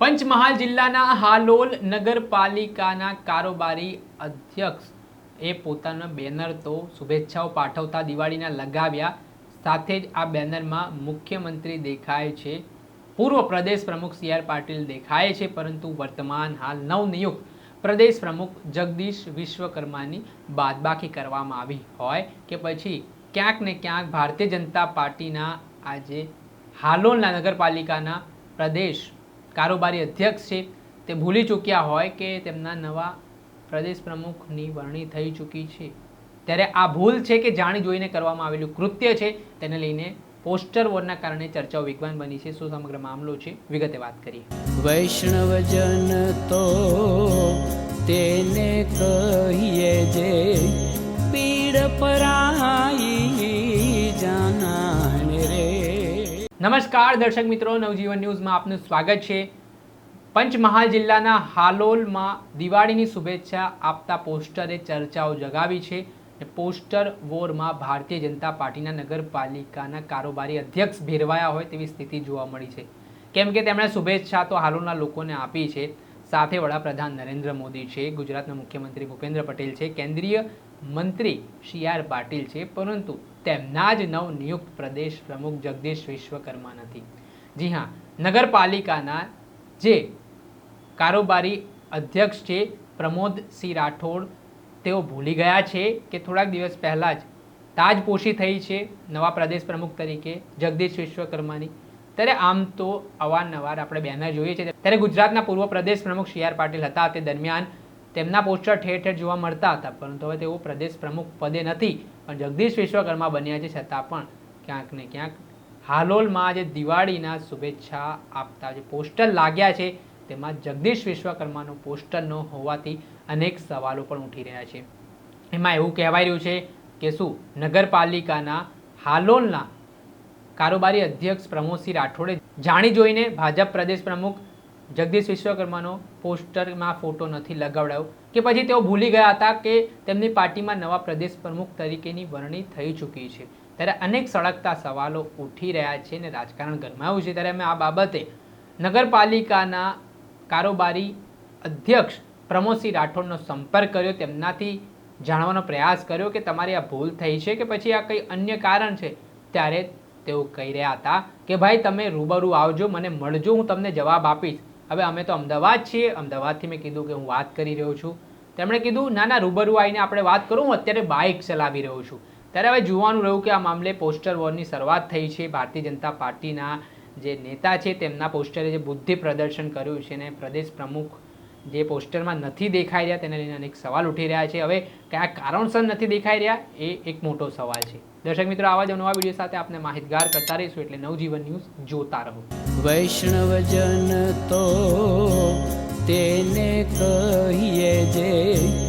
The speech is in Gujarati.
પંચમહાલ જિલ્લાના હાલોલ નગરપાલિકાના કારોબારી અધ્યક્ષ એ પોતાના બેનર તો શુભેચ્છાઓ પાઠવતા દિવાળીના લગાવ્યા. સાથે જ આ બેનરમાં મુખ્યમંત્રી દેખાય છે. પૂર્વ પ્રદેશ પ્રમુખ સી આર પાટીલ દેખાય છે, પરંતુ વર્તમાન હાલ નવનિયુક્ત પ્રદેશ પ્રમુખ જગદીશ વિશ્વકર્માની બાદબાકી કરવામાં આવી હોય કે પછી ક્યાંક ને ક્યાંક ભારતીય જનતા પાર્ટીના આજે હાલોલના નગરપાલિકાના પ્રદેશ કારોબારી અધ્યક્ષ છે, તે ભૂલી ચૂક્યા હોય કે તેમના નવા પ્રદેશ પ્રમુખની વરણી થઈ ચૂકી છે. ત્યારે આ ભૂલ છે કે જાણી જોઈને કરવામાં આવેલું કૃત્ય છે, તેને લઈને પોસ્ટર વોરના કારણે ચર્ચાઓ વિગવાન બની છે. શું સમગ્ર મામલો છે? વિગતે વાત કરીએ. વૈષ્ણવજન તો તેને કહીએ જે નમસ્કાર, દર્શક મિત્રો. નવજીવન ન્યૂઝમાં આપનું સ્વાગત છે. પંચમહાલ જિલ્લાના હાલોલમાં દિવાળીની શુભેચ્છા આપતા પોસ્ટરે ચર્ચાઓ જગાવી છે અને પોસ્ટર વોરમાં ભારતીય જનતા પાર્ટીના નગરપાલિકાના કારોબારી અધ્યક્ષ ભેરવાયા હોય તેવી સ્થિતિ જોવા મળી છે. કેમ કે તેમણે શુભેચ્છા તો હાલોલના લોકોને આપી છે. સાથે વડાપ્રધાન નરેન્દ્ર મોદી છે, ગુજરાતના મુખ્યમંત્રી ભૂપેન્દ્ર પટેલ છે, કેન્દ્રીય મંત્રી સી આર પાટીલ છે, પરંતુ તેમના જ નવનિયુક્ત પ્રદેશ પ્રમુખ જગદીશ વિશ્વકર્મા નથી. જી હા, નગરપાલિકાના જે કારોબારી અધ્યક્ષ છે પ્રમોદસિંહ રાઠોડ, તેઓ ભૂલી ગયા છે કે થોડાક દિવસ પહેલાં જ તાજપોશી થઈ છે, નવા પ્રદેશ પ્રમુખ તરીકે જગદીશ વિશ્વકર્માની. ત્યારે આમ તો અવારનવાર આપણે બેનર જોઈએ છે. ત્યારે ગુજરાતના પૂર્વ પ્રદેશ પ્રમુખ સી આર પાટીલ હતા તે દરમિયાન તેમના પોસ્ટર ઠેર ઠેર જોવા મળતા હતા, પરંતુ હવે તેઓ પ્રદેશ પ્રમુખ પદે નથી, પણ જગદીશ વિશ્વકર્મા બન્યા છે છતાં પણ ક્યાંક ને ક્યાંક હાલોલમાં જે દિવાળીના શુભેચ્છા આપતા જે પોસ્ટર લાગ્યા છે, તેમાં જગદીશ વિશ્વકર્માનો પોસ્ટર ન હોવાથી અનેક સવાલો પણ ઉઠી રહ્યા છે. એમાં એવું કહેવાય રહ્યું છે કે શું નગરપાલિકાના હાલોલના કારોબારી અધ્યક્ષ પ્રમોદસિંહ રાઠોડે જાણી જોઈને ભાજપ પ્રદેશ પ્રમુખ જગદીશ વિશ્વકર્માનો પોસ્ટરમાં ફોટો નથી લગાવડાયો કે પછી તેઓ ભૂલી ગયા હતા કે તેમની પાર્ટીમાં નવા પ્રદેશ પ્રમુખ તરીકેની વરણી થઈ ચૂકી છે. ત્યારે અનેક સળગતા સવાલો ઉઠી રહ્યા છે અને રાજકારણ ગરમાયું છે. ત્યારે અમે આ બાબતે નગરપાલિકાના કારોબારી અધ્યક્ષ પ્રમોદસિંહ રાઠોડનો સંપર્ક કર્યો. તેમનાથી જાણવાનો પ્રયાસ કર્યો કે તમારી આ ભૂલ થઈ છે કે પછી આ કંઈ અન્ય કારણ છે? ત્યારે તેઓ કહી રહ્યા હતા કે, ભાઈ, તમે રૂબરૂ આવજો, મને મળજો, હું તમને જવાબ આપીશ. હવે અમે તો અમદાવાદ છીએ. અમદાવાદથી મેં કીધું કે હું વાત કરી રહ્યો છું. તેમણે કીધું, ના ના, રૂબરૂ આવીને આપણે વાત કરું, હું અત્યારે બાઇક ચલાવી રહ્યો છું. ત્યારે હવે જોવાનું રહ્યું કે આ મામલે પોસ્ટર વોરની શરૂઆત થઈ છે. ભારતીય જનતા પાર્ટીના જે નેતા છે, તેમના પોસ્ટરે જે બુદ્ધિ પ્રદર્શન કર્યું છે ને પ્રદેશ પ્રમુખ જે પોસ્ટરમાં નથી દેખાઈ રહ્યા તેને લઈને અનેક સવાલ ઉઠી રહ્યા છે. હવે કયા કારણસર નથી દેખાઈ રહ્યા એ એક મોટો સવાલ છે. દર્શક મિત્રો, આવા જ નવા વીડિયો સાથે આપણે માહિતગાર કરતા રહીશું એટલે નવજીવન ન્યૂઝ જોતા રહો. વૈષ્ણવજન તો તેને કહીએ જે